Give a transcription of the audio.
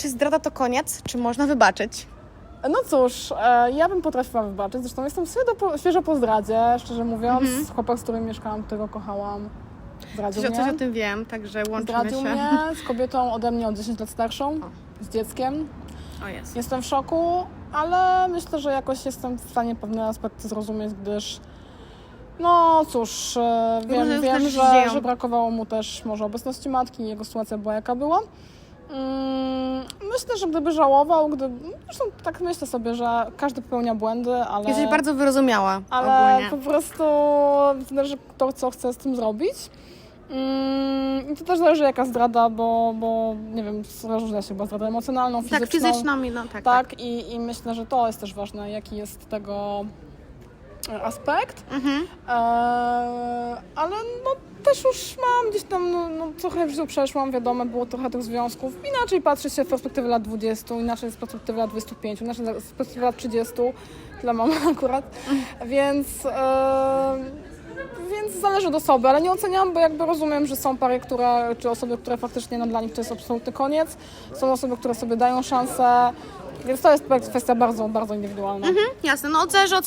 Czy zdrada to koniec? Czy można wybaczyć? No cóż, e, ja bym potrafiła wybaczyć. Zresztą jestem świeżo po, świeżo po zdradzie, szczerze mówiąc. Chłopak, z którym mieszkałam, którego kochałam, zdradził Coś, mnie. coś o tym wiem, także łączymy Zdradził się. mnie z kobietą ode mnie o 10 lat starszą, z dzieckiem. O jest. Jestem w szoku, ale myślę, że jakoś jestem w stanie pewne aspekty zrozumieć, gdyż no cóż, e, Różne wiem, rzeczy wiem się że, dzieją. że brakowało mu też może obecności matki, jego sytuacja była jaka była. Mm, Myślę, że gdyby żałował, gdyby, zresztą tak myślę sobie, że każdy popełnia błędy, ale, Jesteś bardzo wyrozumiała ale ogólnie. po prostu zależy to, co chce z tym zrobić. Mm, I to też zależy jaka zdrada, bo, bo nie wiem, różnia się chyba zdrada emocjonalną, fizyczną. Tak, fizyczną i no tak. tak. Tak, I, i myślę, że to jest też ważne, jaki jest tego aspekt. Mhm. E, ale no też już mam gdzieś tam, no, no trochę w życiu przeszłam, wiadomo, było trochę tych związków. Inaczej patrzy się w perspektywie lat 20, inaczej z perspektywy lat 25, inaczej z perspektywy lat 30, tyle mam akurat, więc... E, więc zależy od osoby, ale nie oceniam, bo jakby rozumiem, że są pary, które, czy osoby, które faktycznie no, dla nich to jest absolutny koniec. Są osoby, które sobie dają szansę, więc to jest kwestia bardzo, bardzo indywidualna. Jasne, no zależy od